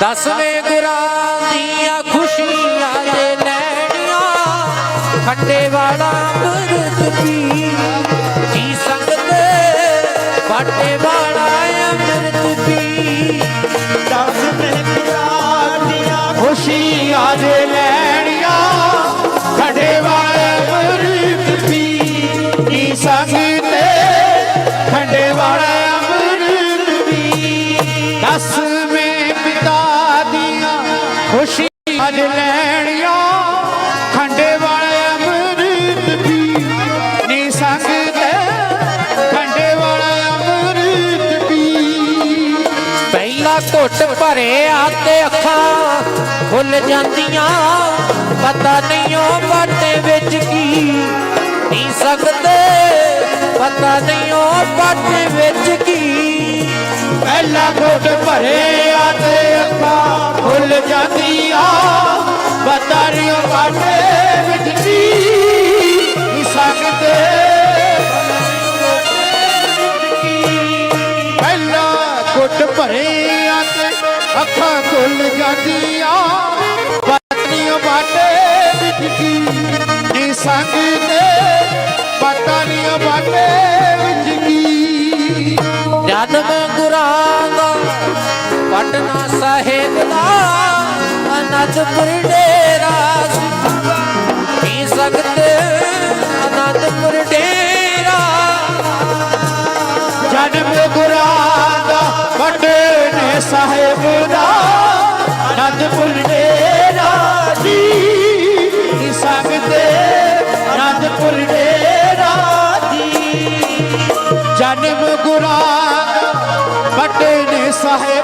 ਦਸਵੇਂ ਗੁਰਾਂ ਦੀਆਂ ਖੁਸ਼ੀਆਂ ਦੇ ਲੈਣੀਆਂ ਖੰਡੇ ਵਾਲਾ ਅੰਮ੍ਰਿਤ ਪੀ ਜੀ ਸੰਗਤ ਬਾਟੇ ਵਾਲਾ ਅੰਮ੍ਰਿਤ ਪੀ ਦਸ ਮਹਿੰਦਰਾ ਦੀਆਂ ਖੁਸ਼ੀਆਂ ਦੇ ਲੈਣੀਆਂ ਖੜੇ ਵਾਲੇ ਅਮਰਤ ਪੀ ਕੀ ਸੰਗਤ ਤੇ ਖੰਡੇ ਵਾਲੇ ਅਮਰਤ ਪੀ ਦਸਵੇਂ ਖੁਸ਼ੀਆਂ ਲੈਣੀਆਂ ਖੰਡੇ ਵਾਲੇ ਅਮਰਤ ਪੀ ਨੀ ਸੰਗ ਖੰਡੇ ਵਾਲੇ ਅਮਰਤ ਪੀ ਪਹਿਲਾ ਘੁੱਟ ਭਰਿਆ ਤੇ ਅੱਖਾਂ ਖੁੱਲ ਜਾਂਦੀਆਂ, ਪਤਾ ਨਹੀਂ ਉਹ ਬਾਟੇ ਵਿੱਚ ਕੀ ਨਹੀਂ ਸਕਦੇ। ਪਤਾ ਨਹੀਂ ਉਹ ਬਾਟੇ ਵਿੱਚ ਕੀ ਪਹਿਲਾ ਘੁੱਟ ਭਰੇ ਆ ਤੇ ਅੱਖਾਂ, ਖੁੱਲ ਜਾਂਦੀਆਂ ਬਤਾਰੀਆਂ ਬਾਟੇ ਵਿੱਚ ਸਕਦੇ ਪਹਿਲਾ ਘੁੱਟ ਭਰੇ ਆ ਤੇ ਅੱਖਾਂ, ਖੁੱਲ ਜਾਂਦੀਆਂ ਬਤਾਰੀਆਂ ਬਾਟੇ ਵਿੱਚ ਕੀ ਪਟਨਾ ਸਾਹਿਬ ਦਾ ਅਨੰਦਪੁਰ ਡੇਰਾ ਸੀ ਕੀ ਸਕਦੇ ਅਨੰਦਪੁਰ ਡੇਰਾ ਜਨਮ ਗੁਰਾਂ ਦਾ ਵੱਡੇ ਸਾਹਿਬ ਦਾ ਅਨੰਦਪੁਰ ਡੇਰਾ ਜੀ। ਕੀ ਸੰਗਤੇ ਅਨੰਦਪੁਰ ਡੇਰਾ ਜੀ। ਜਨਮ ਗੁਰਾਂ ਦਾ ਵੱਡੇ ਨੇ ਸਾਹਿਬ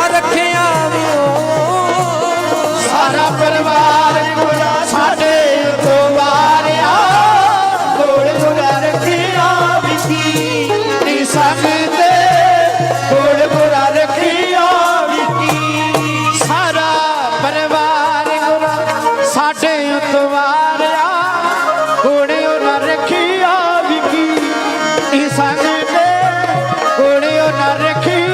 রেখি